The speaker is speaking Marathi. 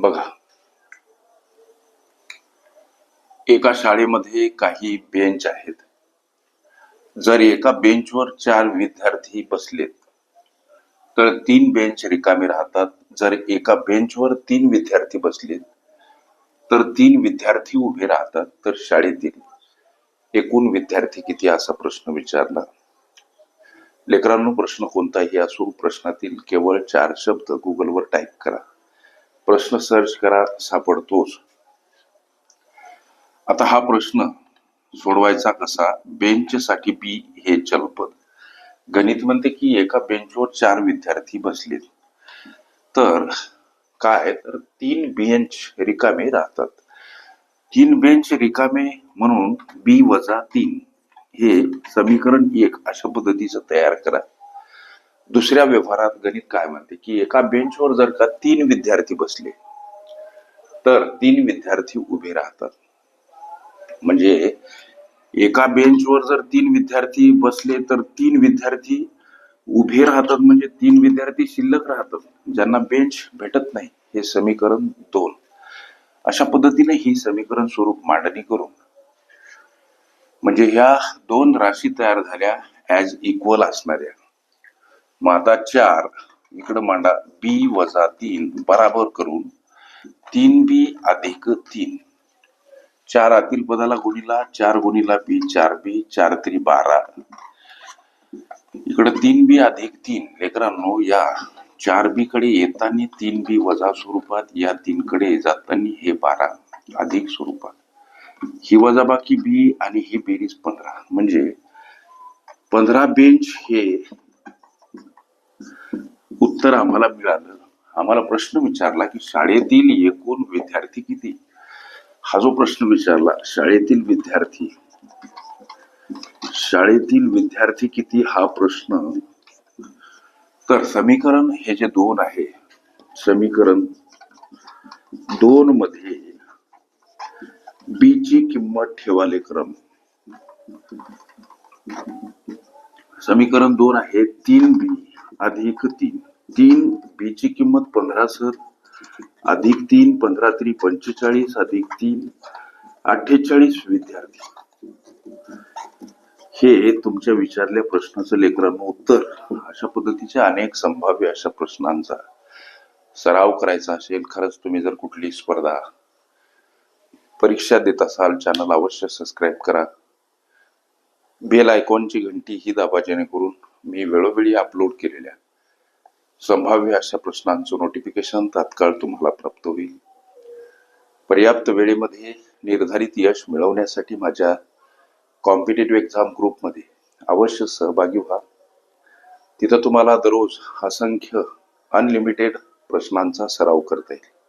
बघा. एका शाळेमध्ये काही बेंच आहेत. जर एका बेंचवर चार विद्यार्थी बसलेत तर तीन बेंच रिकामे राहतात. जर एका बेंचवर तीन विद्यार्थी बसलेत तर तीन विद्यार्थी उभे राहतात. तर शाळेतील एकूण विद्यार्थी किती असा प्रश्न विचारला. लेकरांनो प्रश्न कोणताही असो प्रश्नातील केवळ चार शब्द गुगलवर टाईप करा. प्रश्न सर्च करा सापडतोच. आता हा प्रश्न सोडवायचा कसा? बेंच साठी बी हे चलपद गणित म्हणते की एका बेंचवर चार विद्यार्थी बसलेत. तर काय? तर तीन बेंच रिकामे राहतात. तीन बेंच रिकामे म्हणून बी वजा तीन. हे समीकरण एक अशा पद्धतीचं तयार करा. दुसऱ्या व्यवहारात गणित काय म्हणते की एका बेंचवर जर का तीन विद्यार्थी बसले तर तीन विद्यार्थी उभे राहतात. म्हणजे एका बेंचवर जर तीन विद्यार्थी बसले तर तीन विद्यार्थी उभे राहतात म्हणजे तीन विद्यार्थी शिल्लक राहतात ज्यांना बेंच भेटत नाही. हे समीकरण दोन. अशा पद्धतीने ही समीकरण स्वरूप मांडणी करून म्हणजे ह्या दोन राशी तयार झाल्या ॲज इक्वल असणाऱ्या. मादा चार इकडं मांडा बी वजा तीन बराबर करून तीन बी अधिक तीन. चार आतील पदाला गुणीला चार गुणीला बी चार बी चार तरी बारा. इकडं तीन बी अधिक तीन. लेकरांनो या चार बी कडे येताना तीन बी वजा स्वरूपात या तीन कडे जाताना हे बारा अधिक स्वरूपात. ही वजा बाकी बी आणि ही बेरीज पंधरा. म्हणजे पंधरा बेंच हे उत्तर आम्हाला मिळालं. आम्हाला प्रश्न विचारला की शाळेतील एकूण विद्यार्थी किती? हा जो प्रश्न विचारला शाळेतील विद्यार्थी शाळेतील विद्यार्थी किती? हा प्रश्न तर समीकरण हे जे दोन आहे समीकरण दोन मध्ये बी ची किंमत ठेवाले क्रम. समीकरण दोन आहे तीन बी अधिक तीन. तीन बी ची किंमत पंधरा सर. अधिक तीन पंधरा तरी पंचेचाळीस अधिक तीन अठ्ठेचाळीस विद्यार्थी. हे तुमच्या विचारल्या प्रश्नाचं लेकरांनो उत्तर. अशा पद्धतीच्या अनेक संभाव्य अशा प्रश्नांचा सराव करायचा असेल खरंच तुम्ही जर कुठली स्पर्धा परीक्षा देत असाल चॅनल अवश्य सबस्क्राईब करा. बेल आयकॉनची घंटी ही दाबा जेणेकरून मी वेळोवेळी अपलोड केलेल्या संभाव्य अशा प्रश्नांचं नोटिफिकेशन तात्काळ तुम्हाला प्राप्त होईल. पर्याप्त वेळेमध्ये निर्धारित यश मिळवण्यासाठी माझ्या कॉम्पिटेटिव्ह एक्झाम ग्रुपमध्ये अवश्य सहभागी व्हा. तिथं तुम्हाला दररोज असंख्य अनलिमिटेड प्रश्नांचा सराव करता येईल.